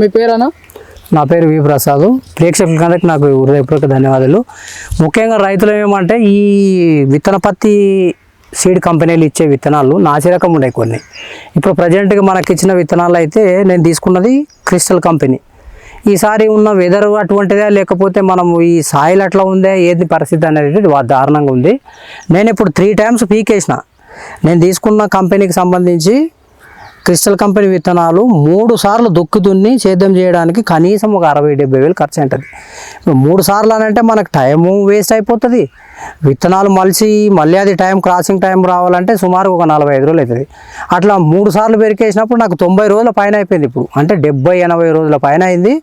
మీ పేరేనా నా పేరు వి ప్రసాద్. ప్రేక్షకులందరికీ నాకు హృదయపూర్వక ధన్యవాదాలు. ముఖ్యంగా రైతులు ఏమంటే ఈ విత్తన పత్తి సీడ్ కంపెనీలు ఇచ్చే విత్తనాలు నాసిరకం ఉన్నాయి కొన్ని. ఇప్పుడు ప్రజెంట్గా మనకి ఇచ్చిన విత్తనాలు అయితే నేను తీసుకున్నది క్రిస్టల్ కంపెనీ. ఈసారి ఉన్న వెదర్ అటువంటిదే లేకపోతే మనము ఈ సాయిల్ అట్లా ఉందే ఏది పరిస్థితి అనేది దారుణంగా ఉంది. నేను ఇప్పుడు త్రీ టైమ్స్ పీకేసిన. నేను తీసుకున్న కంపెనీకి సంబంధించి క్రిస్టల్ కంపెనీ విత్తనాలు మూడు సార్లు దుక్కి దున్ని సేద్యం చేయడానికి కనీసం ఒక అరవై డెబ్బై వేలు ఖర్చు ఉంటుంది ఇప్పుడు మూడు సార్లు అని అంటే మనకు టైము వేస్ట్ అయిపోతుంది. విత్తనాలు మలిసి మళ్ళీ అది టైం క్రాసింగ్ టైం రావాలంటే సుమారు ఒక నలభై ఐదు రోజులు అవుతుంది అట్లా మూడు సార్లు పెరికేసినప్పుడు నాకు తొంభై రోజుల పైన అయిపోయింది ఇప్పుడు. అంటే డెబ్బై ఎనభై రోజుల పైన అయింది.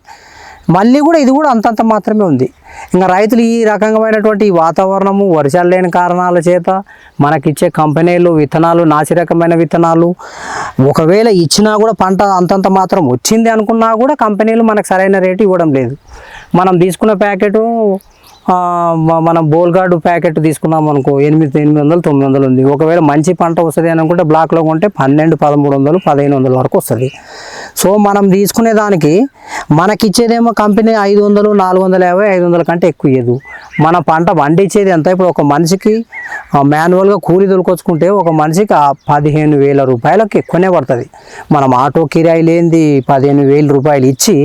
మళ్ళీ కూడా ఇది కూడా అంతంత మాత్రమే ఉంది. ఇంకా రైతులు ఈ రకమైనటువంటి వాతావరణము వర్షాలు లేని కారణాల చేత మనకిచ్చే కంపెనీలు విత్తనాలు నాసిరకమైన విత్తనాలు ఒకవేళ ఇచ్చినా కూడా పంట అంతంత మాత్రం వచ్చింది అనుకున్నా కూడా కంపెనీలు మనకు సరైన రేటు ఇవ్వడం లేదు. మనం తీసుకున్న ప్యాకెట్ మనం బోల్గార్డు ప్యాకెట్ తీసుకున్నాం అనుకో ఎనిమిది ఎనిమిది వందలు తొమ్మిది వందలు ఉంది. ఒకవేళ మంచి పంట వస్తుంది అని అనుకుంటే బ్లాక్లో కొంటే పన్నెండు పదమూడు వందలు పదిహేను వందల వరకు వస్తుంది. సో మనం తీసుకునే దానికి మనకిచ్చేదేమో కంపెనీ ఐదు వందలు నాలుగు వందల యాభై ఐదు వందల కంటే ఎక్కువ ఇయ్యదు. మన పంట పండించేది ఎంత? ఇప్పుడు ఒక మనిషికి మాన్యువల్గా కూలి దొరికొచ్చుకుంటే ఒక మనిషికి ఆ పదిహేను వేల రూపాయలకు ఎక్కువనే పడుతుంది. మనం ఆటో కిరాయి లేనిది పదిహేను వేల రూపాయలు ఇచ్చి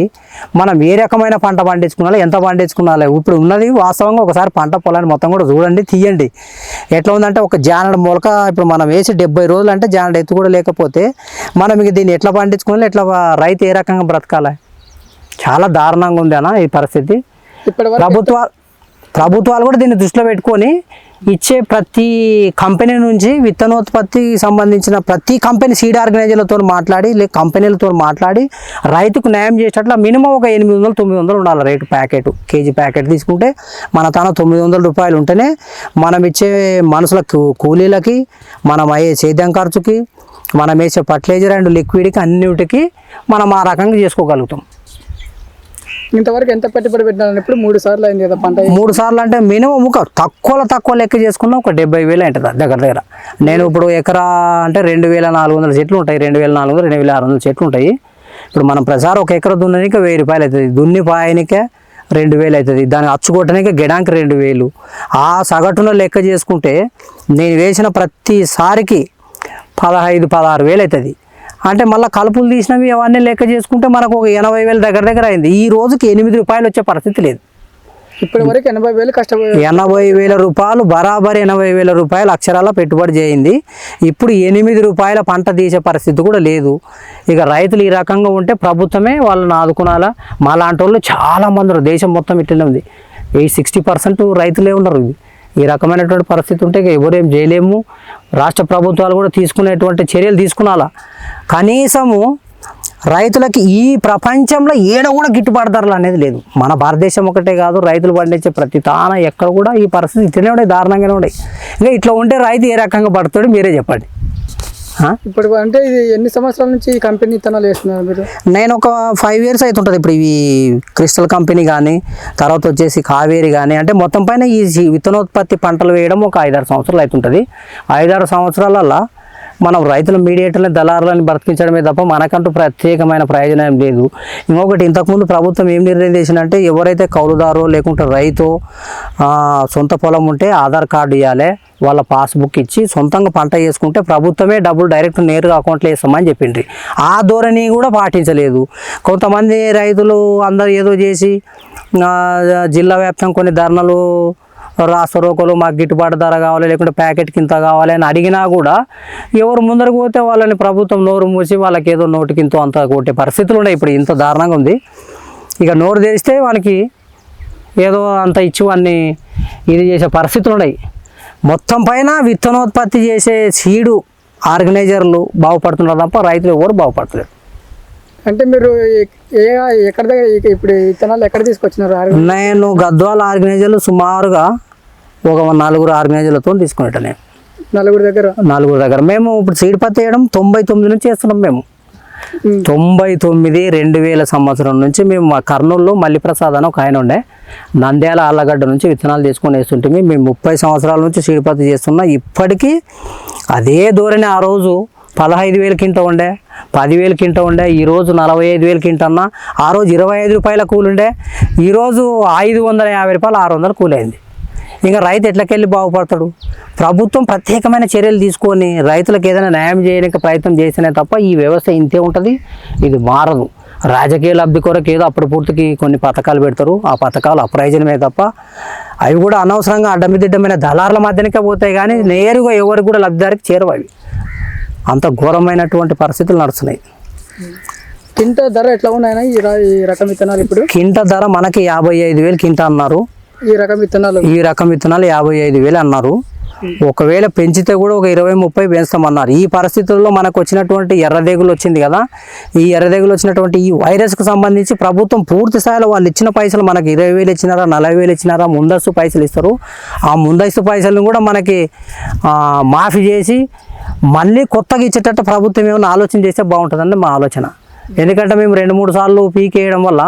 మనం ఏ రకమైన పంట పండించుకున్నా ఎంత పండించుకున్నా ఇప్పుడు ఉన్నది వాస్తవంగా ఒకసారి పంట పొలాన్ని మొత్తం కూడా చూడండి తీయండి. ఎట్లా ఉందంటే ఒక జానడు మొలక ఇప్పుడు మనం వేసి డెబ్బై రోజులు అంటే జానడు ఎత్తు కూడా లేకపోతే మనం ఇక దీన్ని ఎట్లా పండించుకోవాలి ఎట్లా రైతు ఏ రకంగా బ్రతకాలి? చాలా దారుణంగా ఉంది అన్న ఈ పరిస్థితి. ప్రభుత్వ ప్రభుత్వాలు కూడా దీన్ని దృష్టిలో పెట్టుకొని ఇచ్చే ప్రతి కంపెనీ నుంచి విత్తనోత్పత్తికి సంబంధించిన ప్రతి కంపెనీ సీడ్ ఆర్గనైజర్లతో మాట్లాడి లేక కంపెనీలతో మాట్లాడి రైతుకు న్యాయం చేసేటట్ల మినిమం ఒక ఎనిమిది వందలు తొమ్మిది వందలు ఉండాలి రేటు ప్యాకెట్ కేజీ ప్యాకెట్ తీసుకుంటే. మన తన తొమ్మిది వందల రూపాయలు ఉంటేనే మనం ఇచ్చే మనుషుల కూ- కూలీలకి మనం అయ్యే సేద్యం ఖర్చుకి మనం వేసే ఫర్టిలైజర్ అండ్ లిక్విడ్కి అన్నిటికీ మనం ఆ రకంగా చేసుకోగలుగుతాం. ఇంతవరకు ఎంత పెట్టుబడి పెట్టినారని ఇప్పుడు మూడు సార్లు అయింది కదా పంట మూడు సార్లు అంటే మినిమం ఒక తక్కువలో తక్కువ లెక్క చేసుకున్నా ఒక డెబ్బై వేలు అవుతుంది దగ్గర దగ్గర. నేను ఇప్పుడు ఎకరా అంటే రెండు వేల నాలుగు వందల చెట్లు ఉంటాయి రెండు వేల నాలుగు వందలు రెండు వేల ఆరు వందల చెట్లు ఉంటాయి. ఇప్పుడు మనం ప్రసారం ఒక ఎకరా దున్ననికే వెయ్యి రూపాయలు అవుతుంది. దున్ని పాయనికే రెండు వేలు అవుతుంది. దాన్ని అచ్చుకోవటానికి గిడాంకి రెండు వేలు. ఆ సగటున లెక్క చేసుకుంటే నేను వేసిన ప్రతిసారికి పదహైదు పదహారు వేలు అవుతుంది. అంటే మళ్ళీ కలుపులు తీసినవి అవన్నీ లెక్క చేసుకుంటే మనకు ఒక ఎనభై వేల దగ్గర దగ్గర అయింది. ఈ రోజుకి ఎనిమిది రూపాయలు వచ్చే పరిస్థితి లేదు. ఇప్పటి వరకు ఎనభై వేలు కష్టపోయారు ఎనభై వేల రూపాయలు బరాబర్ ఎనభై వేల రూపాయలు అక్షరాల పెట్టుబడి చేయింది. ఇప్పుడు ఎనిమిది రూపాయల పంట తీసే పరిస్థితి కూడా లేదు. ఇక రైతులు ఈ రకంగా ఉంటే ప్రభుత్వమే వాళ్ళని ఆదుకునాలా? మా లాంటి వాళ్ళు చాలా మంది ఉన్నారు. దేశం మొత్తం ఇట్లనే ఉంది. ఈ సిక్స్టీ పర్సెంట్ రైతులే ఉన్నారు. ఈ రకమైనటువంటి పరిస్థితి ఉంటే ఎవరేం చేయలేము. రాష్ట్ర ప్రభుత్వాలు కూడా తీసుకునేటువంటి చర్యలు తీసుకునాలా. కనీసము రైతులకి ఈ ప్రపంచంలో ఏడ కూడా గిట్టుబాటు ధరలు అనేది లేదు. మన భారతదేశం ఒకటే కాదు రైతులు పండించే ప్రతి తాన ఎక్కడ కూడా ఈ పరిస్థితి ఇట్లనే ఉండే దారుణంగానే ఉండే. ఇంకా ఇట్లా ఉంటే రైతు ఏ రకంగా పడతాడు మీరే చెప్పండి. ఇప్పుడు అంటే ఇది ఎన్ని సంవత్సరాల నుంచి ఈ కంపెనీ ఇత్తనాలు వేస్తున్నారు మీరు? నేను ఒక ఫైవ్ ఇయర్స్ అవుతుంటుంది ఇప్పుడు ఇవి క్రిస్టల్ కంపెనీ కానీ తర్వాత వచ్చేసి కావేరి కానీ అంటే మొత్తం పైన ఈ విత్తనోత్పత్తి పంటలు వేయడం ఒక ఐదారు సంవత్సరాలు అవుతుంటుంది ఐదారు సంవత్సరాలల్లో మనం రైతుల మీడియేటర్లని దళారులని బ్రతికించడమే తప్ప మనకంటూ ప్రత్యేకమైన ప్రయోజనం లేదు. ఇంకొకటి ఇంతకుముందు ప్రభుత్వం ఏం నిర్ణయం చేసిందంటే ఎవరైతే కౌలుదారో లేకుంటే రైతు సొంత పొలం ఉంటే ఆధార్ కార్డు ఇవ్వాలి వాళ్ళ పాస్బుక్ ఇచ్చి సొంతంగా పంట చేసుకుంటే ప్రభుత్వమే డబ్బులు డైరెక్ట్ నేరుగా అకౌంట్లో వేస్తామని చెప్పిండ్రి. ఆ ధోరణి కూడా పాటించలేదు. కొంతమంది రైతులు అందరు ఏదో చేసి జిల్లా వ్యాప్తం కొన్ని ధర్నలు రాసరోకలు రోకలు మాకు గిట్టుబాటు ధర కావాలి లేకుంటే ప్యాకెట్కి ఇంత కావాలి అని అడిగినా కూడా ఎవరు ముందరకు పోతే వాళ్ళని ప్రభుత్వం నోరు మూసి వాళ్ళకి ఏదో నోటికి ఇంతో అంత కొట్టే పరిస్థితులు ఉన్నాయి. ఇప్పుడు ఇంత దారుణంగా ఉంది. ఇక నోరు తెరిస్తే వానికి ఏదో అంత ఇచ్చి వాడిని ఇది చేసే పరిస్థితులు ఉన్నాయి. మొత్తం పైన విత్తనోత్పత్తి చేసే సీడు ఆర్గనైజర్లు బాగుపడుతున్నారు తప్ప రైతులు ఎవరు బాగుపడతలేరు అంటే మీరు ఏ- ఎక్కడ దగ్గర ఇప్పుడు ఈ ఇత్తనాలు ఎక్కడ తీసుకొచ్చినారు నేను గద్వాల ఆర్గనైజర్లు సుమారుగా ఒక నలుగురు ఆర్గనైజర్లతో తీసుకునేట నేను. నలుగురు దగ్గర? నలుగురు దగ్గర. మేము ఇప్పుడు సీడ్ పత్తి వేయడం తొంభై తొమ్మిది నుంచి వేస్తున్నాం మేము. తొంభై తొమ్మిది రెండు వేల సంవత్సరం నుంచి మేము మా కర్నూలులో మల్లిప్రసాద్ అని ఒక ఆయన ఉండే. నంద్యాల ఆళ్ళగడ్డ నుంచి విత్తనాలు తీసుకొని వేస్తుంటే మేము ముప్పై సంవత్సరాల నుంచి సీడ్ పత్తి చేస్తున్నా. ఇప్పటికీ అదే ధోరణి ఆ రోజు పదహైదు వేల కింట ఉండే. పదివేల కింట ఉండే ఈరోజు నలభై ఐదు వేల కింట అన్న ఆ రోజు ఇరవై ఐదు రూపాయల కూలి ఉండే ఈరోజు ఐదు వందల యాభై రూపాయలు ఆరు వందల కూలైంది. ఇంకా రైతు ఎట్లకెళ్ళి బాగుపడతాడు? ప్రభుత్వం ప్రత్యేకమైన చర్యలు తీసుకొని రైతులకు ఏదైనా న్యాయం చేయడానికి ప్రయత్నం చేసినా తప్ప ఈ వ్యవస్థ ఇంతే ఉంటుంది ఇది మారదు. రాజకీయ లబ్ధి కొరకు ఏదో అప్పుడు పూర్తికి కొన్ని పథకాలు పెడతారు ఆ పథకాలు అప్రయోజనమే తప్ప అవి కూడా అనవసరంగా అడ్డమిదిడ్డమైన దళారుల మధ్యనకే పోతాయి కానీ నేరుగా ఎవరికి కూడా లబ్ధిదారికి చేరవు అవి. అంత ఘోరమైనటువంటి పరిస్థితులు నడుస్తున్నాయి. కింట ధర ఎట్లా ఉన్నాయన్నా ఈ రకం విత్తనాలు ఇప్పుడు? కింట ధర మనకి యాభై ఐదు వేలు కింట అన్నారు. ఈ రకం విత్తనాలు? ఈ రకం విత్తనాలు యాభై ఐదు వేలు అన్నారు. ఒకవేళ పెంచితే కూడా ఒక ఇరవై ముప్పై పెంచుతామన్నారు. ఈ పరిస్థితుల్లో మనకు వచ్చినటువంటి ఎర్రదేగులు వచ్చింది కదా ఈ ఎర్రదేగులు వచ్చినటువంటి ఈ వైరస్కు సంబంధించి ప్రభుత్వం పూర్తి స్థాయిలో వాళ్ళు ఇచ్చిన పైసలు మనకి ఇరవై వేలు ఇచ్చినారా నలభై వేలు ఇచ్చినారా ముందస్తు పైసలు ఇస్తారు. ఆ ముందస్తు పైసలను కూడా మనకి మాఫీ చేసి మళ్ళీ కొత్తగా ఇచ్చేటట్టు ప్రభుత్వం ఏమైనా ఆలోచన చేస్తే బాగుంటుందని మా ఆలోచన. ఎందుకంటే మేము రెండు మూడు సార్లు పీకేయడం వల్ల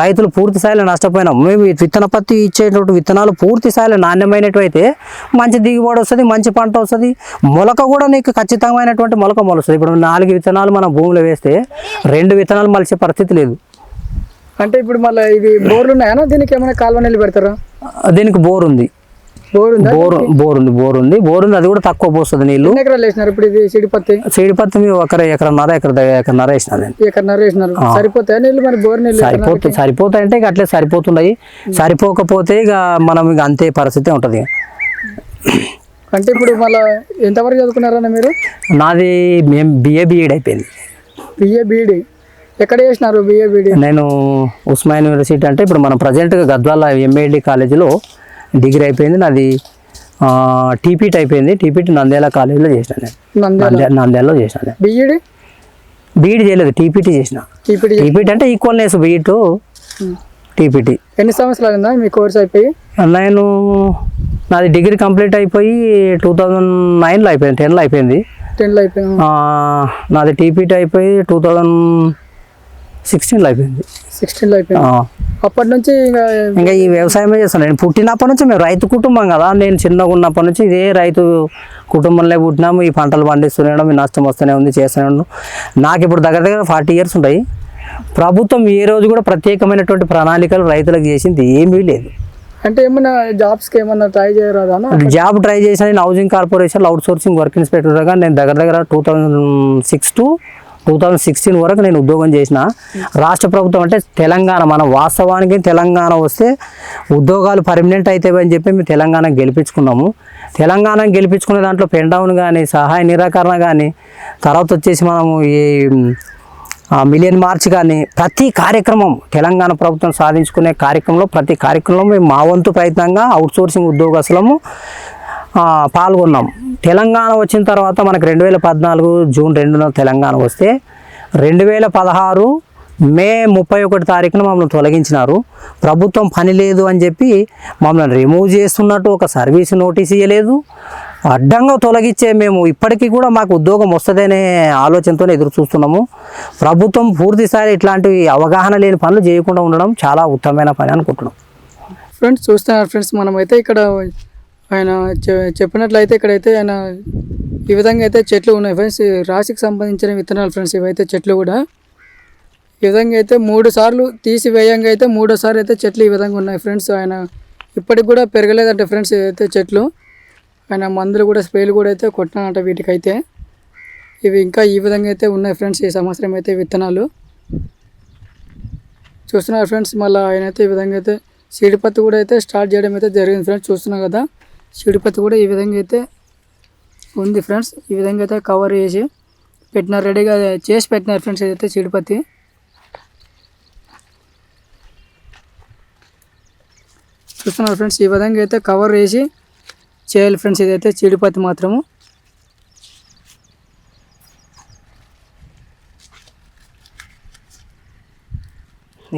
రైతులు పూర్తి స్థాయిలో నష్టపోయినాం. మేము విత్తన పత్తి ఇచ్చేటువంటి విత్తనాలు పూర్తి స్థాయిలో నాణ్యమైనవి అయితే మంచి దిగుబడి వస్తుంది మంచి పంట వస్తుంది. మొలక కూడా నీకు ఖచ్చితమైనటువంటి మొలక మొలుస్తుంది. ఇప్పుడు నాలుగు విత్తనాలు మనం భూమిలో వేస్తే రెండు విత్తనాలు మలిసే పరిస్థితి లేదు. అంటే ఇప్పుడు మళ్ళీ ఇవి బోర్లు ఉన్నాయన్నా దీనికి ఏమైనా కాలువ నీళ్ళు పెడతారా? దీనికి బోర్ ఉంది. బోర్ ఉందా బోర్ బోర్ ఉంది బోర్ ఉంది బోర్ ఉంది అది కూడా తక్కువ పోస్తుంది నీళ్ళు. ఎకరాలు వేసినారు ఇప్పుడు ఇది సిడి పత్తి? సీడి పత్తి మేము ఒక ఎకరన్నర ఎకర ఎకరన్నర వేసిన నేను ఎకరన్నర వేసినారు. సరిపోతాయా నీళ్ళు మరి బోర్ నీళ్ళు సరిపోతుంది సరిపోతాయి అంటే ఇక అట్లే సరిపోతున్నాయి. సరిపోకపోతే ఇక మనం ఇక అంతే పరిస్థితి ఉంటుంది. అంటే ఇప్పుడు మళ్ళీ ఎంతవరకు చదువుకున్నారన్న మీరు? నాది మేము బిఏ బిఎడ్ అయిపోయింది. బిఏ బీఈడి ఎక్కడ చేసినారు బిఏ బీఈడి నేను ఉస్మాన్ యూనివర్సిటీ అంటే ఇప్పుడు మనం ప్రజెంట్గా గద్వాల ఎంఏడి కాలేజీలో డిగ్రీ అయిపోయింది. నాది టీపీటీ అయిపోయింది టీపీటీ నంద్యాల కాలేజీలో చేసిన నేను. నంద్యాలలో చేసిన బిఈడి బీఈడి చేయలేదు టీపీటీ చేసిన. టీపీటీ అంటే ఈక్వల్నెస్ బీఈ టు టీపీటీ ఎన్ని సంవత్సరాలు అయిందా? మీ కోర్స్ అయిపోయి? నేను నాది డిగ్రీ కంప్లీట్ అయిపోయి టూ థౌజండ్ నైన్లో అయిపోయింది టెన్లో అయిపోయింది. టెన్లో అయిపోయింది. నాది టీపీటీ అయిపోయి టూ థౌజండ్ సిక్స్టీన్లో అయిపోయింది సిక్స్టీన్లో అయిపోయింది అప్పటి నుంచి ఇంకా ఇంకా ఈ వ్యవసాయమే చేస్తాను నేను పుట్టినప్పటి నుంచి మేము రైతు కుటుంబం కదా. నేను చిన్నగా ఉన్నప్పటి నుంచి ఇదే రైతు కుటుంబంలో పుట్టినాము. ఈ పంటలు పండిస్తూనే ఉన్నాం, ఈ నష్టం వస్తూనే ఉంది చేస్తూనే ఉన్నాం నాకు ఇప్పుడు దగ్గర దగ్గర ఫార్టీ ఇయర్స్ ఉంటాయి. ప్రభుత్వం ఏ రోజు కూడా ప్రత్యేకమైనటువంటి ప్రణాళికలు రైతులకు చేసింది ఏమీ లేదు. అంటే ఏమన్నా జాబ్స్కి ఏమన్నా ట్రై చేయరాదా? జాబ్ ట్రై చేసిన నేను housing corporation outsourcing work ఇన్స్పెక్టర్గా నేను దగ్గర దగ్గర two thousand six to two thousand sixteen వరకు నేను ఉద్యోగం చేసిన. రాష్ట్ర ప్రభుత్వం అంటే తెలంగాణ మన వాస్తవానికి తెలంగాణ వస్తే ఉద్యోగాలు పర్మనెంట్ అవుతాయి అని చెప్పి మేము తెలంగాణ గెలిపించుకున్నాము. తెలంగాణ గెలిపించుకునే దాంట్లో పెండౌన్ కానీ సహాయ నిరాకరణ కానీ తర్వాత వచ్చేసి మనము ఈ మిలియన్ మార్చ్ కానీ ప్రతి కార్యక్రమం తెలంగాణ ప్రభుత్వం సాధించుకునే కార్యక్రమంలో ప్రతి కార్యక్రమంలో మేము మా వంతు ప్రయత్నంగా అవుట్సోర్సింగ్ ఉద్యోగస్తులము పాల్గొన్నాం తెలంగాణ వచ్చిన తర్వాత మనకు రెండు వేల పద్నాలుగు జూన్ రెండున తెలంగాణ వస్తే రెండు వేల పదహారు మే ముప్పై ఒకటి తారీఖున మమ్మల్ని తొలగించినారు. ప్రభుత్వం పని లేదు అని చెప్పి మమ్మల్ని రిమూవ్ చేస్తున్నట్టు ఒక సర్వీస్ నోటీస్ ఇవ్వలేదు అడ్డంగా తొలగించే మేము ఇప్పటికీ కూడా మాకు ఉద్యోగం వస్తుందనే ఆలోచనతోనే ఎదురు చూస్తున్నాము. ప్రభుత్వం పూర్తి స్థాయి ఇట్లాంటివి అవగాహన లేని పనులు చేయకుండా ఉండడం చాలా ఉత్తమమైన పని అనుకుంటున్నాం. ఫ్రెండ్స్ చూస్తున్నారు ఫ్రెండ్స్ మనమైతే ఇక్కడ ఆయన చె- చెప్పినట్లయితే ఇక్కడైతే ఆయన ఈ విధంగా అయితే చెట్లు ఉన్నాయి ఫ్రెండ్స్. ఈ రాశికి సంబంధించిన విత్తనాలు ఫ్రెండ్స్ ఇవైతే చెట్లు కూడా. ఈ విధంగా అయితే మూడు సార్లు తీసి వేయంగా అయితే మూడోసారి అయితే చెట్లు ఈ విధంగా ఉన్నాయి ఫ్రెండ్స్. ఆయన ఇప్పటికి కూడా పెరగలేదంటే ఫ్రెండ్స్ అయితే చెట్లు. ఆయన మందులు కూడా స్ప్రేలు కూడా అయితే కొట్టినానంట వీటికైతే. ఇవి ఇంకా ఈ విధంగా అయితే ఉన్నాయి ఫ్రెండ్స్ ఈ సంవత్సరం అయితే విత్తనాలు. చూస్తున్నారు ఫ్రెండ్స్ మళ్ళీ ఆయన అయితే ఈ విధంగా అయితే సీడిపత్తి కూడా అయితే స్టార్ట్ చేయడం అయితే జరిగింది ఫ్రెండ్స్. చూస్తున్నాం కదా. సీడిపత్తి కూడా ఈ విధంగా అయితే ఉంది ఫ్రెండ్స్. ఈ విధంగా అయితే కవర్ చేసి పెట్టినారు. రెడీగా చేసి పెట్టినారు ఫ్రెండ్స్ ఇదైతే సీడిపత్తి చూస్తున్నారు ఫ్రెండ్స్ ఈ విధంగా అయితే కవర్ వేసి చేయాలి ఫ్రెండ్స్ ఇదైతే చీడిపత్తి మాత్రము.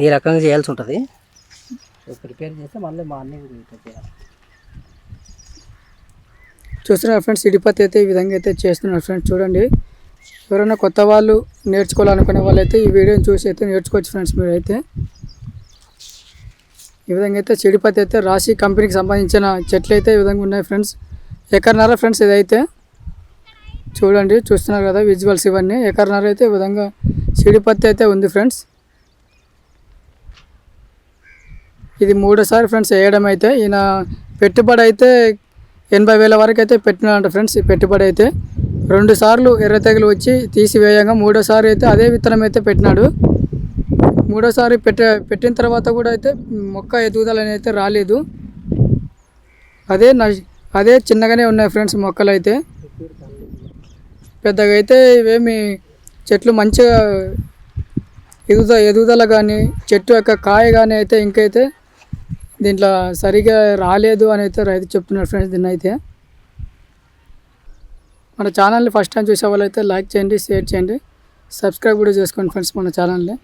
ఈ రకంగా చేయాల్సి ఉంటుంది. ప్రిపేర్ చేస్తే మళ్ళీ మార్నింగ్ చేయాలి. చూస్తున్నారు ఫ్రెండ్స్ ఇడిపత్తి అయితే ఈ విధంగా అయితే చేస్తున్నారు ఫ్రెండ్స్. చూడండి ఎవరైనా కొత్త వాళ్ళు నేర్చుకోవాలనుకునే వాళ్ళు అయితే ఈ వీడియోని చూసి అయితే నేర్చుకోవచ్చు ఫ్రెండ్స్ మీరు అయితే ఈ విధంగా అయితే చెడిపత్తి అయితే రాశి కంపెనీకి సంబంధించిన చెట్లు అయితే ఈ విధంగా ఉన్నాయి ఫ్రెండ్స్. ఎక్కడన్నారా ఫ్రెండ్స్ ఇదైతే. చూడండి చూస్తున్నారు కదా విజువల్స్ ఇవన్నీ. ఎకరన్నర అయితే ఈ విధంగా చెడిపత్తి అయితే ఉంది ఫ్రెండ్స్. ఇది మూడోసారి ఫ్రెండ్స్ వేయడం అయితే. ఈయన పెట్టుబడి అయితే ఎనభై వేల వరకు అయితే పెట్టినారంట ఫ్రెండ్స్ ఈ పెట్టుబడి అయితే. రెండు సార్లు ఎర్ర తెగులు వచ్చి తీసివేయగా మూడోసారి అయితే అదే విత్తనం అయితే పెట్టినాడు. మూడోసారి పెట్ట పెట్టిన తర్వాత కూడా అయితే మొక్క ఎదుగుదల అనేది అయితే రాలేదు. అదే అదే చిన్నగానే ఉన్నాయి ఫ్రెండ్స్ మొక్కలు అయితే. పెద్దగా అయితే ఇవేమి చెట్లు మంచిగా ఎదుగుద ఎదుగుదల కానీ చెట్టు యొక్క కాయ కానీ అయితే ఇంకైతే దీంట్లో సరిగా రాలేదు అని అయితే రైతు చెప్తున్నారు ఫ్రెండ్స్ దీన్ని అయితే. మన ఛానల్ని ఫస్ట్ టైం చూసే వాళ్ళైతే లైక్ చేయండి షేర్ చేయండి. సబ్స్క్రైబ్ కూడా చేసుకోండి ఫ్రెండ్స్ మన ఛానల్ని